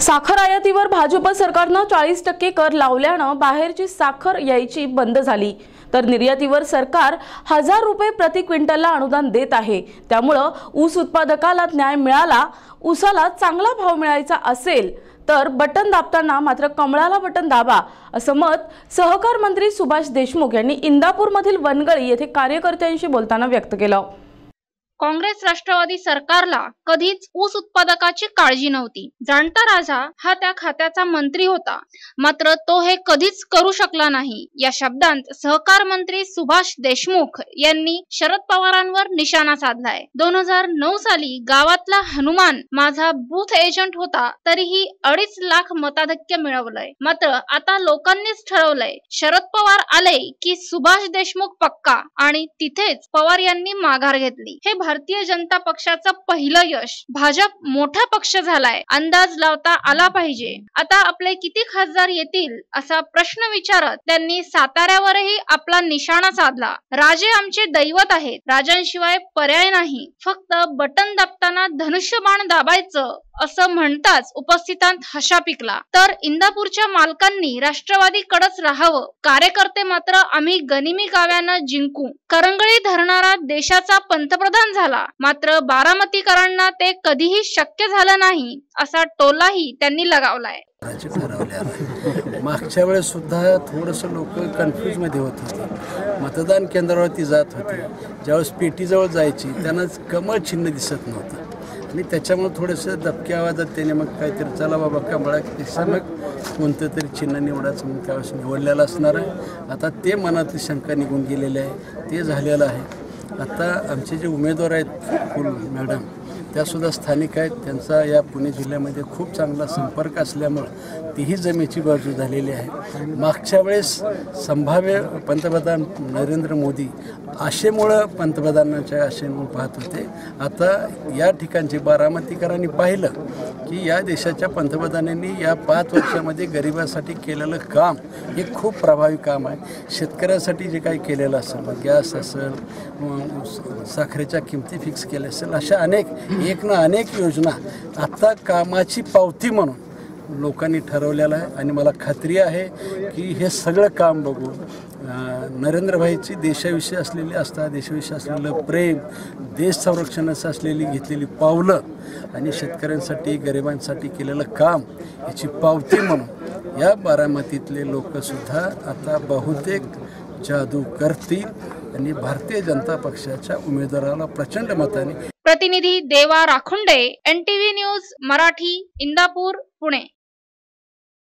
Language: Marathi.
साखर आयातीवर भाजप सरकारनं चाळीस टक्के कर लावल्यानं बाहेरची साखर यायची बंद झाली. तर निर्यातीवर सरकार हजार रुपये प्रति क्विंटलला अनुदान देत आहे. त्यामुळं ऊस उत्पादकाला न्याय मिळाला ऊसाला चांगला भाव मिळायचा असेल तर बटन दाबताना मात्र कमळाला बटन दाबा असं मत सहकार मंत्री सुभाष देशमुख यांनी इंदापूरमधील वनगळी येथे कार्यकर्त्यांशी बोलताना व्यक्त केलं. काँग्रेस राष्ट्रवादी सरकारला कधीच ऊस उत्पादकाची काळजी नव्हती. जाणता राजा हा त्या खात्याचा मंत्री होता. मात्र तो हे कधीच करू शकला नाही. या शब्दांत सहकार मंत्री सुभाष देशमुख यांनी शरद पवारांवर निशाणा साधलाय. दोन हजार नऊ साली गावातला हनुमान माझा बूथ एजंट होता तरीही अडीच लाख मताधिक्य मिळवलंय. मात्र आता लोकांनीच ठरवलंय शरद पवार आले की सुभाष देशमुख पक्का आणि तिथेच पवार यांनी माघार घेतली. हे भारतीय जनता पक्षाचं पहिलं यश. भाजप मोठा पक्ष झालाय. अंदाज लावता आला पाहिजे. आता आपले किती खासदार येतील असा प्रश्न विचारत त्यांनी साताऱ्यावरही आपला निशाणा साधला. राजे आमचे दैवत आहेत. राजांशिवाय पर्याय नाही. फक्त बटन दाबताना धनुष्यबाण दाबायचं. असं म्हणताच उपस्थितांत हशा पिकला. तर इंदापूरच्या मालकांनी राष्ट्रवादी कडच राहावं. कार्यकर्ते मात्र आम्ही गनिमी गाव्यानं जिंकू. करंगळी धरणारा देशाचा पंतप्रधान झाला. मात्र बारामतीकरांना ते कधीही शक्य झालं नाही असा टोलाही त्यांनी लगावलाय. मागच्या वेळेस सुद्धा थोडंसं लोक कन्फ्यूजमध्ये होत होते. मतदान केंद्रावरती जात होते. ज्यावेळेस पेटीजवळ जायची त्यांना कमळ चिन्ह दिसत नव्हतं. आणि त्याच्यामुळे थोडंसं दबक्या आवाजात त्याने मग काहीतरी चला बाबा कमळा दिसा मग कोणतं तरी चिन्ह निवडायचं मग त्यावेळेस निवडलेलं असणार आहे. आता ते मनातली शंका निघून गेलेली आहे ते झालेलं आहे. आता आमचे जे उमेदवार आहेत कुल मॅडम त्यासुद्धा स्थानिक आहेत. त्यांचा या पुणे जिल्ह्यामध्ये खूप चांगला संपर्क असल्यामुळं तीही जमेची बाजू झालेली आहे. मागच्या वेळेस संभाव्य पंतप्रधान नरेंद्र मोदी आशेमुळं पंतप्रधानांच्या आशेमुळं पाहत होते. आता या ठिकाणचे बारामतीकरांनी पाहिलं की या देशाच्या पंतप्रधानांनी या पाच वर्षामध्ये गरिबासाठी केलेलं काम हे खूप प्रभावी काम आहे. शेतकऱ्यासाठी जे काही केलेलं असेल गॅस असेल साखरेच्या किमती फिक्स केल्या असेल अशा अनेक एक ना अनेक योजना आत्ता कामाची पावती म्हणून लोकांनी ठरवलेलं आहे. आणि मला खात्री आहे की हे सगळं काम बघून नरेंद्रभाईची देशाविषयी असलेली आस्था देशाविषयी असलेलं प्रेम देश संरक्षणाचं असलेली घेतलेली पावलं आणि शेतकऱ्यांसाठी गरिबांसाठी केलेलं काम याची पावती म्हणून या बारामतीतले लोकसुद्धा आता बहुतेक जादू करतील आणि भारतीय जनता पक्षाच्या उमेदवाराला प्रचंड मताने प्रतिनिधी देवा राखुंडे एनटीव्ही न्यूज मराठी इंदापूर पुणे.